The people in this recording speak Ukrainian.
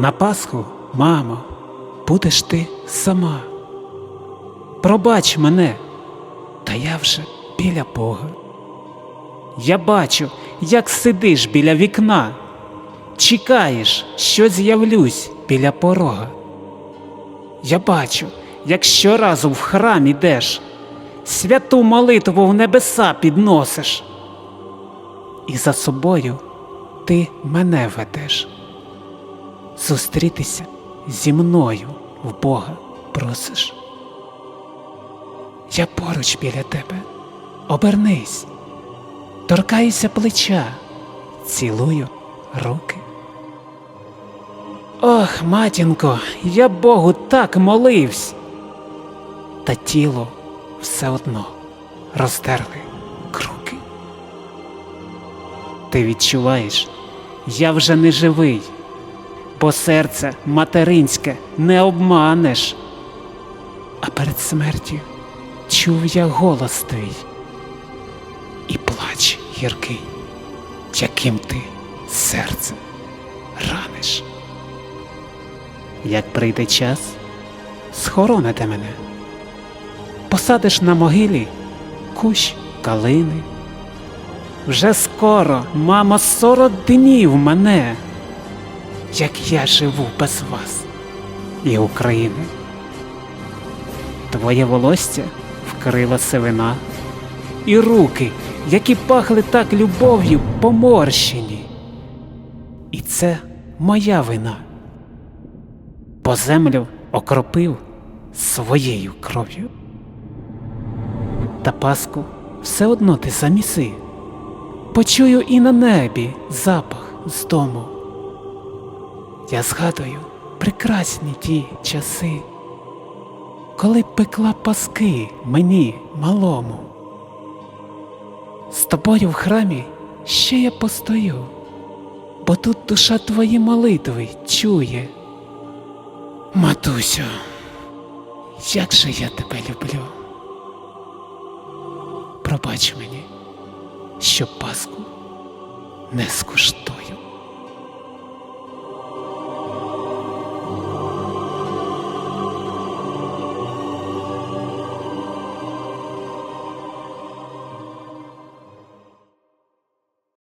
на Пасху, мамо, будеш ти сама. Пробач мене, та я вже біля Бога. Я бачу, як сидиш біля вікна, чекаєш, що з'явлюсь біля порога. Я бачу, як щоразу в храм ідеш, святу молитву в небеса підносиш, і за собою ти мене ведеш. Зустрітися зі мною в Бога просиш. Я поруч біля тебе, обернись, торкаюся плеча, цілую руки. Ох, матінко, я Богу так моливсь, та тіло все одно роздерли круки. Ти відчуваєш, я вже не живий, бо серце материнське не обманеш. А перед смертю чув я голос твій і плач гіркий, яким ти серце раниш. Як прийде час, схороните мене, посадиш на могилі кущ калини. Вже скоро, мамо, сорок днів мене, як я живу без вас і України. Твоє волосся вкрила сивина, і руки, які пахли так любов'ю, поморщені. І це моя вина, бо землю окропив своєю кров'ю. Та паску все одно ти заміси, почую і на небі запах з дому. Я згадую прекрасні ті часи коли пекла паски мені малому. З тобою в храмі ще я постою, бо тут душа твої молитви чує. Матусю, як же я тебе люблю. Пробач мені, що паску не скуштую.